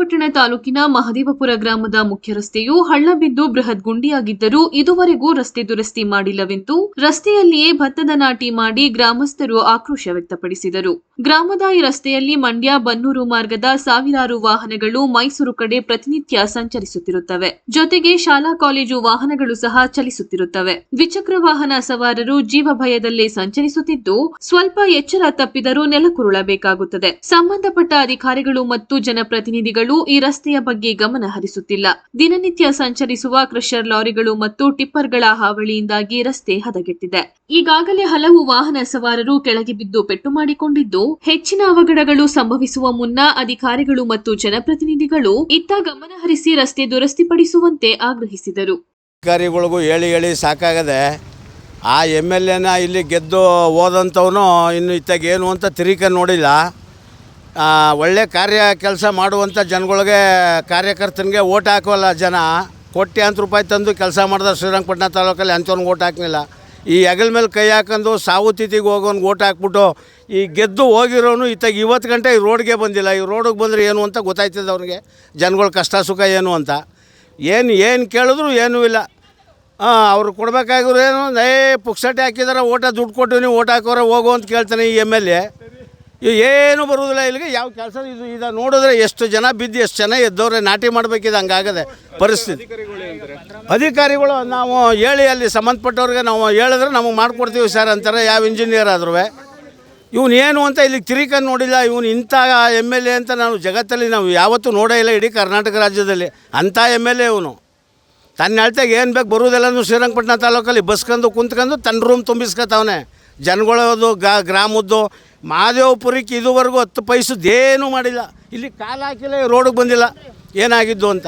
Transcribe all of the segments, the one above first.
ಶ್ರೀರಂಗಪಟ್ಟಣ ತಾಲೂಕಿನ ಮಹದೇವಪುರ ಗ್ರಾಮದ ಮುಖ್ಯ ರಸ್ತೆಯು ಹಳ್ಳ ಬಿದ್ದು ಬೃಹತ್ ಗುಂಡಿಯಾಗಿದ್ದರೂ ಇದುವರೆಗೂ ರಸ್ತೆ ದುರಸ್ತಿ ಮಾಡಿಲ್ಲವೆಂದು ರಸ್ತೆಯಲ್ಲಿಯೇ ಭತ್ತದ ನಾಟಿ ಮಾಡಿ ಗ್ರಾಮಸ್ಥರು ಆಕ್ರೋಶ ವ್ಯಕ್ತಪಡಿಸಿದರು. ಗ್ರಾಮದ ರಸ್ತೆಯಲ್ಲಿ ಮಂಡ್ಯ ಬನ್ನೂರು ಮಾರ್ಗದ ಸಾವಿರಾರು ವಾಹನಗಳು ಮೈಸೂರು ಕಡೆ ಪ್ರತಿನಿತ್ಯ ಸಂಚರಿಸುತ್ತಿರುತ್ತವೆ. ಜೊತೆಗೆ ಶಾಲಾ ಕಾಲೇಜು ವಾಹನಗಳು ಸಹ ಚಲಿಸುತ್ತಿರುತ್ತವೆ. ದ್ವಿಚಕ್ರ ವಾಹನ ಸವಾರರು ಜೀವ ಭಯದಲ್ಲೇ ಸಂಚರಿಸುತ್ತಿದ್ದು, ಸ್ವಲ್ಪ ಎಚ್ಚರ ತಪ್ಪಿದರೂ ನೆಲಕುರುಳಬೇಕಾಗುತ್ತದೆ ಸಂಬಂಧಪಟ್ಟ ಅಧಿಕಾರಿಗಳು ಮತ್ತು ಜನಪ್ರತಿನಿಧಿಗಳು ಈ ರಸ್ತೆಯ ಬಗ್ಗೆ ಗಮನ ಹರಿಸುತ್ತಿಲ್ಲ. ದಿನನಿತ್ಯ ಸಂಚರಿಸುವ ಕ್ರಷರ್ ಲಾರಿಗಳು ಮತ್ತು ಟಿಪ್ಪರ್ಗಳ ಹಾವಳಿಯಿಂದಾಗಿ ರಸ್ತೆ ಹದಗೆಟ್ಟಿದೆ. ಈಗಾಗಲೇ ಹಲವು ವಾಹನ ಸವಾರರು ಕೆಳಗೆ ಬಿದ್ದು ಪೆಟ್ಟು ಮಾಡಿಕೊಂಡಿದ್ದು ಹೆಚ್ಚಿನ ಅವಘಡಗಳು ಸಂಭವಿಸುವ ಮುನ್ನ ಅಧಿಕಾರಿಗಳು ಮತ್ತು ಜನಪ್ರತಿನಿಧಿಗಳು ಇತ್ತ ಗಮನ ಹರಿಸಿ ರಸ್ತೆ ದುರಸ್ತಿಪಡಿಸುವಂತೆ ಆಗ್ರಹಿಸಿದರು. ಅಧಿಕಾರಿಗಳಿಗೂ ಹೇಳಿ ಹೇಳಿ ಸಾಕಾಗದೆ ಆ ಎಂ ಎಲ್ ಎನ ಇಲ್ಲಿ ಗೆದ್ದು ಹೋದಂಥವನು ಇನ್ನು ಇತ್ತಾಗ ಏನು ಅಂತ ತಿರಿಕ ನೋಡಿಲ್ಲ. ಆ, ಒಳ್ಳೆ ಕಾರ್ಯ ಕೆಲಸ ಮಾಡುವಂಥ ಜನಗಳಿಗೆ ಕಾರ್ಯಕರ್ತನಿಗೆ ಓಟ್ ಹಾಕೋಲ್ಲ ಜನ. ಕೋಟ್ಯಾಂತರ ರೂಪಾಯಿ ತಂದು ಕೆಲಸ ಮಾಡಿದ ಶ್ರೀರಂಗಪಟ್ಟಣ ತಾಲೂಕಲ್ಲಿ ಅಂಥವ್ನಿಗೆ ಓಟ್ ಹಾಕಲಿಲ್ಲ. ಈ ಹೆಗಲ ಮೇಲೆ ಕೈ ಹಾಕೊಂಡು ಸಾವು ತಿತಿಗೆ ಹೋಗೋನ್ಗೆ ಓಟ್ ಹಾಕ್ಬಿಟ್ಟು ಈ ಗೆದ್ದು ಹೋಗಿರೋನು ಇತ್ತಾಗ ಇವತ್ತು ಗಂಟೆ ಈ ರೋಡ್ಗೆ ಬಂದಿಲ್ಲ. ಈ ರೋಡಿಗೆ ಬಂದರೆ ಏನು ಅಂತ ಗೊತ್ತಾಯ್ತದೆ ಅವ್ರಿಗೆ. ಜನಗಳ ಕಷ್ಟ ಸುಖ ಏನು ಅಂತ. ಏನು ಏನು ಕೇಳಿದ್ರು ಏನೂ ಇಲ್ಲ. ಹಾಂ ಅವ್ರು ಕೊಡ್ಬೇಕಾಗಿರೋ ಏನು, ಏ ಪುಕ್ಸಟ್ಟೆ ಹಾಕಿದಾರೆ, ಓಟ ದುಡ್ಡು ಕೊಟ್ಟು ನೀವು ಓಟ್ ಹಾಕೋರೆ ಹೋಗು ಅಂತ ಕೇಳ್ತಾನೆ ಈ ಎಂ ಎಲ್ ಎ. ಏನು ಬರುವುದಿಲ್ಲ ಇಲ್ಲಿಗೆ. ಯಾವ ಕೆಲಸ ಇದು ಇದು ನೋಡಿದ್ರೆ ಎಷ್ಟು ಜನ ಬಿದ್ದು ಎಷ್ಟು ಜನ ಎದ್ದವ್ರೆ ನಾಟಿ ಮಾಡಬೇಕಿದೆ, ಹಂಗಾಗದೆ ಪರಿಸ್ಥಿತಿ. ಅಧಿಕಾರಿಗಳು ನಾವು ಹೇಳಿ ಅಲ್ಲಿ ಸಂಬಂಧಪಟ್ಟವ್ರಿಗೆ ನಾವು ಹೇಳಿದ್ರೆ ನಮಗೆ ಮಾಡಿಕೊಡ್ತೀವಿ ಸರ್ ಅಂತಾರೆ, ಯಾವ ಇಂಜಿನಿಯರ್ ಆದ್ರೂ. ಇವನು ಏನು ಅಂತ ಇಲ್ಲಿ ತಿರುಗಿ ನೋಡಿಲ್ಲ, ಇವನು ಇಂಥ ಎಂ ಎಲ್ ಎ ಅಂತ ನಾವು ಜಗತ್ತಲ್ಲಿ ನಾವು ಯಾವತ್ತೂ ನೋಡೇ ಇಲ್ಲ ಇಡೀ ಕರ್ನಾಟಕ ರಾಜ್ಯದಲ್ಲಿ. ಅಂಥ ಎಂ ಎಲ್ ಎ ಇವನು. ತನ್ನ ಹೇಳ್ತಾಗ ಏನು ಬೇಕು ಬರುವುದೆಲ್ಲನೂ ಶ್ರೀರಂಗಪಟ್ಟಣ ತಾಲೂಕಲ್ಲಿ ಬಸ್ಕೊಂಡು ಕುಂತ್ಕೊಂಡು ತನ್ನ ರೂಮ್ ತುಂಬಿಸ್ಕೊತಾವನೆ. ಜನಗಳದು ಗ್ರಾಮದ್ದು ಮಹಾದೇವಪುರಕ್ಕೆ ಇದುವರೆಗೂ ಹತ್ತು ಪೈಸದೇನು ಮಾಡಿಲ್ಲ. ಇಲ್ಲಿ ಕಾಲು ಹಾಕಿಲ್ಲ ರೋಡಿಗೆ ಬಂದಿಲ್ಲ. ಏನಾಗಿದ್ದು ಅಂತ.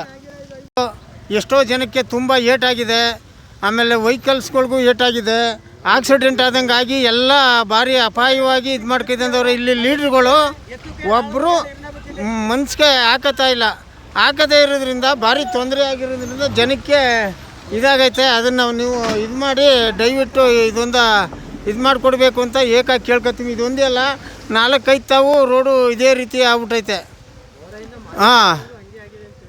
ಎಷ್ಟೋ ಜನಕ್ಕೆ ತುಂಬ ಏಟಾಗಿದೆ. ಆಮೇಲೆ ವೆಹಿಕಲ್ಸ್ಗಳಿಗೂ ಏಟಾಗಿದೆ. ಆಕ್ಸಿಡೆಂಟ್ ಆದಂಗೆ ಆಗಿ ಎಲ್ಲ ಭಾರಿ ಅಪಾಯವಾಗಿ ಇದು ಮಾಡ್ಕೊಂಡಿದ್ದವ್ರು ಇಲ್ಲಿ ಲೀಡ್ರ್ಗಳು. ಒಬ್ಬರು ಮನ್ಸಿಗೆ ಹಾಕತ್ತಾ ಇಲ್ಲ. ಹಾಕದೇ ಇರೋದ್ರಿಂದ, ಭಾರಿ ತೊಂದರೆ ಆಗಿರೋದ್ರಿಂದ ಜನಕ್ಕೆ ಇದಾಗೈತೆ. ಅದನ್ನು ನೀವು ಇದು ಮಾಡಿ ದಯವಿಟ್ಟು ಇದೊಂದು ಇದು ಮಾಡಿಕೊಡ್ಬೇಕು ಅಂತ ಏಕಾಗಿ ಕೇಳ್ಕೊತೀವಿ. ಇದೊಂದೇ ಅಲ್ಲ, ನಾಲ್ಕೈದು ತಾವು ರೋಡು ಇದೇ ರೀತಿ ಆಗ್ಬಿಟ್ಟೈತೆ. ಹಾಂ.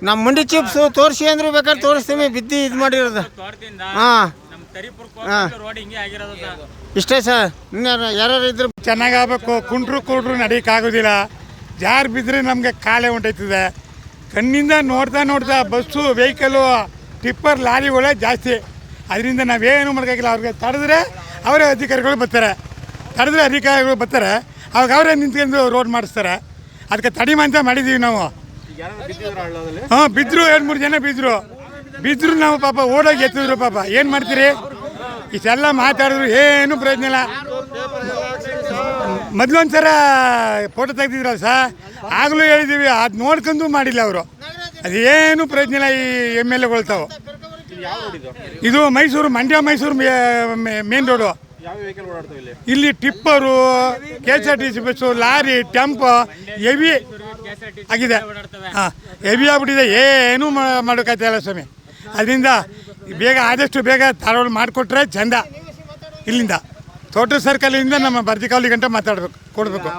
ನಮ್ಮ ಮಂಡಿ ಚಿಪ್ಸು ತೋರಿಸಿ ಅಂದ್ರೆ ಬೇಕಾದ್ರೆ ತೋರಿಸ್ತೀವಿ, ಬಿದ್ದು ಇದು ಮಾಡಿರೋದು. ಹಾಂ. ಹಾಂ. ಇಷ್ಟೇ ಸರ್. ಇನ್ಯಾರು ಯಾರು ಇದ್ರು ಚೆನ್ನಾಗಾಗಬೇಕು. ಕುಂಟ್ರು ಕುಂಟ್ರು ನಡೀಕಾಗೋದಿಲ್ಲ. ಜಾರು ಬಿದ್ದರೆ ನಮಗೆ ಕಾಲೇ ಹೊಂಟೈತದೆ ಕಣ್ಣಿಂದ ನೋಡ್ತಾ ನೋಡ್ತಾ ಬಸ್ಸು, ವೆಹಿಕಲು, ಟಿಪ್ಪರ್, ಲಾರಿಗಳೇ ಜಾಸ್ತಿ. ಅದರಿಂದ ನಾವೇನು ಮಾಡೋಕ್ಕಾಗಿಲ್ಲ ಅವ್ರಿಗೆ ತಡೆದ್ರೆ ಅವರೇ ಅಧಿಕಾರಿಗಳು ಬರ್ತಾರೆ. ತಡೆದ್ರೆ ಅಧಿಕಾರಿಗಳು ಬರ್ತಾರೆ. ಅವಾಗ ಅವರೇ ನಿಂತ್ಕೊಂಡು ರೋಡ್ ಮಾಡಿಸ್ತಾರೆ. ಅದಕ್ಕೆ ತಡಿಮ ಅಂತ ಮಾಡಿದ್ದೀವಿ ನಾವು. ಹಾಂ ಬಿದ್ದರು ಎರಡು ಮೂರು ಜನ ಬಿದ್ದರು ಬಿದ್ದರು ನಾವು ಪಾಪ ಓಡೋಗಿ ಎತ್ತಿದ್ರು ಪಾಪ. ಏನು ಮಾಡ್ತೀರಿ? ಇಷ್ಟೆಲ್ಲ ಮಾತಾಡಿದ್ರು, ಏನು ಪ್ರಯೋಜನ ಇಲ್ಲ. ಮೊದಲೊಂದ್ಸರ ಫೋಟೋ ತೆಗ್ದಿದ್ರಲ್ಲ ಸರ್ ಆಗಲೂ ಹೇಳಿದ್ದೀವಿ ಅದು ನೋಡ್ಕೊಂಡು ಮಾಡಿಲ್ಲ ಅವರು. ಅದೇನು ಪ್ರಯೋಜನ ಇಲ್ಲ ಈ ಎಂ ಎಲ್ ಎಗಳ್ತಾವು ಇದು? ಮೈಸೂರು ಮಂಡ್ಯ ಮೈಸೂರು ಮೇನ್ ರೋಡು ಇಲ್ಲಿ tipper K S R T C bus lorry tempo heavy ಆಗಿದೆ. ಹಾಂ ಹೆವಿ ಆಗ್ಬಿಟ್ಟಿದೆ. ಏನೂ ಮಾಡೋಕ್ಕಾಗ್ತಾಯಿಲ್ಲ ಸ್ವಾಮಿ. ಅದರಿಂದ ಬೇಗ ಆದಷ್ಟು ಬೇಗ ಧಾರವಾಡ ಮಾಡಿಕೊಟ್ರೆ ಚಂದ. ಇಲ್ಲಿಂದ. ತೋಟ ಸರ್ಕಲಿಂದ ನಮ್ಮ ಬರ್ದಿಕಾವಲಿ ಗಂಟ ಮಾತಾಡಬೇಕು ಕೊಡಬೇಕು.